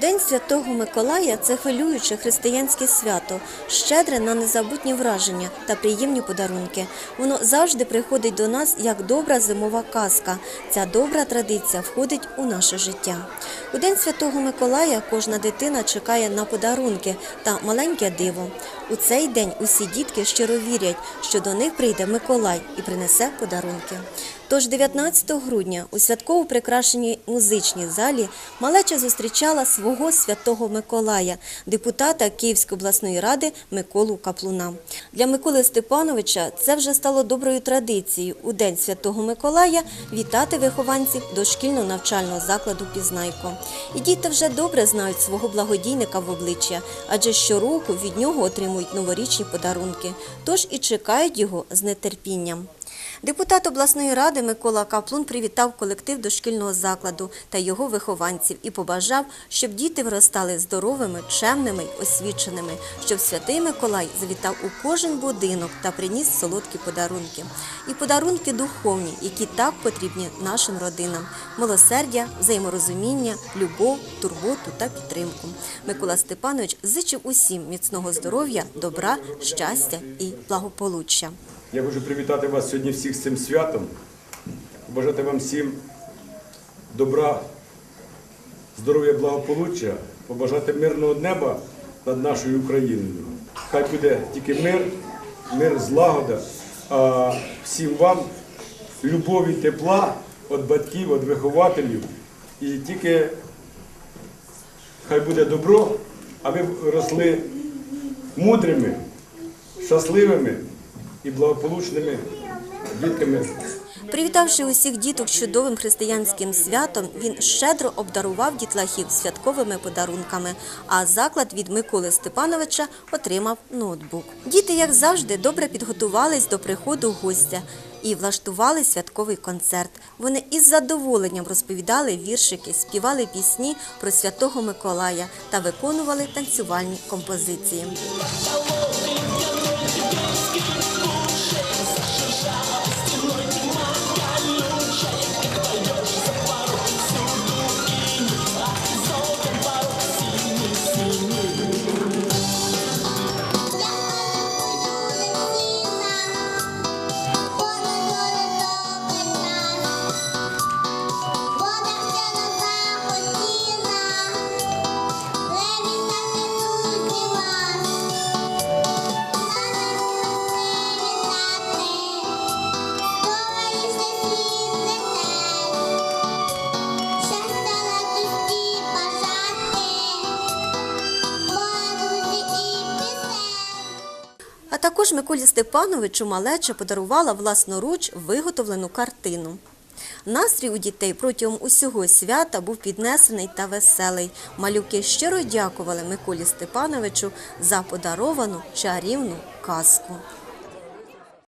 День Святого Миколая це хвилююче християнське свято, щедре на незабутні враження та приємні подарунки. Воно завжди приходить до нас як добра зимова казка. Ця добра традиція входить у наше життя. У День Святого Миколая кожна дитина чекає на подарунки та маленьке диво. У цей день усі дітки щиро вірять, що до них прийде Миколай і принесе подарунки. Тож 19 грудня у святково прикрашеній музичній залі малеча зустрічала свого святого Миколая, депутата Київської обласної ради Миколу Каплуна. Для Миколи Степановича це вже стало доброю традицією у День Святого Миколая вітати вихованців дошкільного навчального закладу Пізнайко. І діти вже добре знають свого благодійника в обличчя, адже щороку від нього отримують новорічні подарунки, тож і чекають його з нетерпінням. Депутат обласної ради Микола Каплун привітав колектив дошкільного закладу та його вихованців і побажав, щоб діти виростали здоровими, чемними й освіченими, щоб святий Миколай завітав у кожен будинок та приніс солодкі подарунки. І подарунки духовні, які так потрібні нашим родинам: милосердя, взаєморозуміння, любов, турботу та підтримку. Микола Степанович зичив усім міцного здоров'я, добра, щастя і благополуччя. Я хочу привітати вас сьогодні всіх з цим святом, бажати вам всім добра, здоров'я, благополуччя, побажати мирного неба над нашою Україною. Хай буде тільки мир, мир, злагода, а всім вам любові, тепла від батьків, від вихователів. І тільки хай буде добро, а ви росли мудрими, щасливими і благополучними дітками. Привітавши усіх діток чудовим християнським святом, він щедро обдарував дітлахів святковими подарунками, а заклад від Миколи Степановича отримав ноутбук. Діти, як завжди, добре підготувались до приходу гостя і влаштували святковий концерт. Вони із задоволенням розповідали віршики, співали пісні про святого Миколая та виконували танцювальні композиції. А також Миколі Степановичу малеча подарувала власноруч виготовлену картину. Настрій у дітей протягом усього свята був піднесений та веселий. Малюки щиро дякували Миколі Степановичу за подаровану чарівну казку.